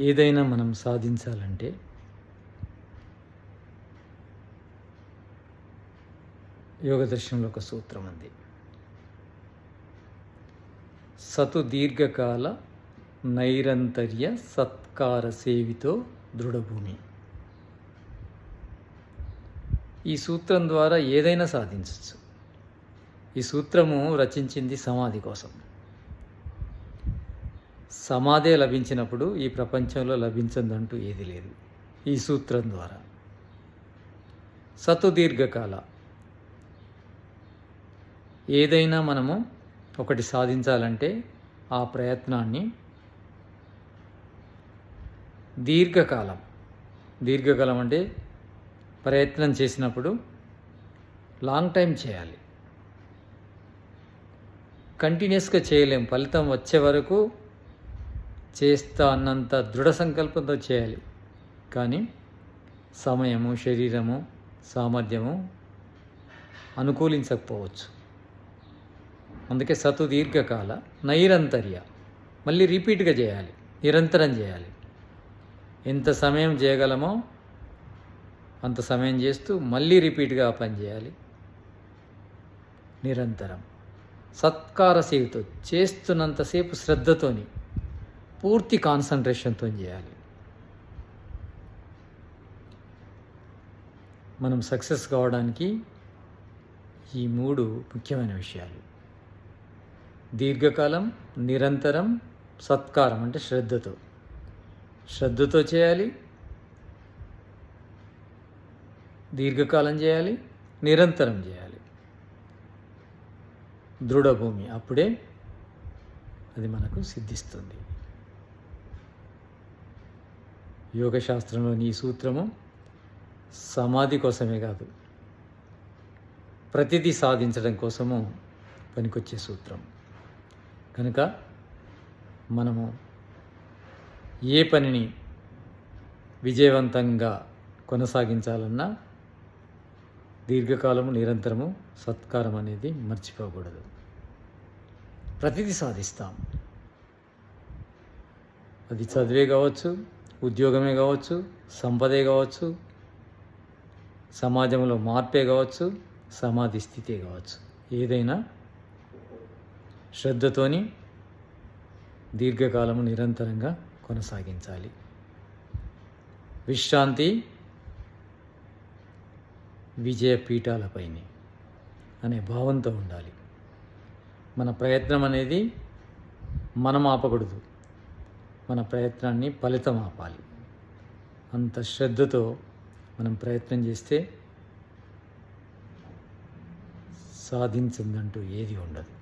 ఏదైనా మనం సాధించాలంటే యోగ దర్శనంలో ఒక సూత్రం ఉంది. సతు దీర్ఘకాల నైరంతర్య సత్కార సేవితో దృఢభూమి. ఈ సూత్రం ద్వారా ఏదైనా సాధించవచ్చు ఈ సూత్రము రచించింది సమాధి కోసం. సమాధే లభించినప్పుడు ఈ ప్రపంచంలో లభించదంటూ ఏది లేదు. ఈ సూత్రం ద్వారా. సతు దీర్ఘకాల. ఏదైనా మనము ఒకటి సాధించాలంటే ఆ ప్రయత్నాన్ని దీర్ఘకాలం. దీర్ఘకాలం అంటే ప్రయత్నం చేసినప్పుడు లాంగ్ టైం చేయాలి. కంటిన్యూస్గా చేయలేం. ఫలితం వచ్చే వరకు చేస్తా అన్నంత దృఢ సంకల్పంతో చేయాలి. కానీ సమయము శరీరము సామర్థ్యము అనుకూలించకపోవచ్చు. అందుకే సతు దీర్ఘకాల నైరంతర్య. మళ్ళీ రిపీట్గా చేయాలి. నిరంతరం చేయాలి. ఎంత సమయం చేయగలమో అంత సమయం చేస్తూ మళ్ళీ రిపీట్గా పని చేయాలి. నిరంతరం. సత్కార సేవతో చేస్తున్నంతసేపు శ్రద్ధతోని పూర్తి కాన్సన్ట్రేషన్తో చేయాలి. మనం సక్సెస్ కావడానికి ఈ మూడు ముఖ్యమైన విషయాలు. దీర్ఘకాలం నిరంతరం సత్కారం అంటే శ్రద్ధతో. శ్రద్ధతో చేయాలి. దీర్ఘకాలం చేయాలి నిరంతరం చేయాలి. దృఢభూమి అప్పుడే అది మనకు సిద్ధిస్తుంది. యోగశాస్త్రంలోని ఈ సూత్రము సమాధి కోసమే కాదు ప్రతిదీ సాధించడం కోసము పనికొచ్చే సూత్రం. కనుక మనము ఏ పనిని విజయవంతంగా కొనసాగించాలన్నా దీర్ఘకాలము నిరంతరము సత్కారం అనేది మర్చిపోకూడదు. ప్రతిదీ సాధిస్తాం. అది చదివే కావచ్చు ఉద్యోగమే కావచ్చు సంపదే కావచ్చు సమాజంలో మార్పే కావచ్చు సమాధి స్థితే కావచ్చు. ఏదైనా శ్రద్ధతోని దీర్ఘకాలము నిరంతరంగా కొనసాగించాలి. విశ్రాంతి విజయ పీఠాలపైనే అనే భావంతో ఉండాలి. మన ప్రయత్నం అనేది మనం ఆపకూడదు. మన ప్రయత్నాన్ని ఫలితం ఆపాలి అంత శ్రద్ధతో మనం ప్రయత్నం చేస్తే సాధించిందంటూ ఏది ఉండదు.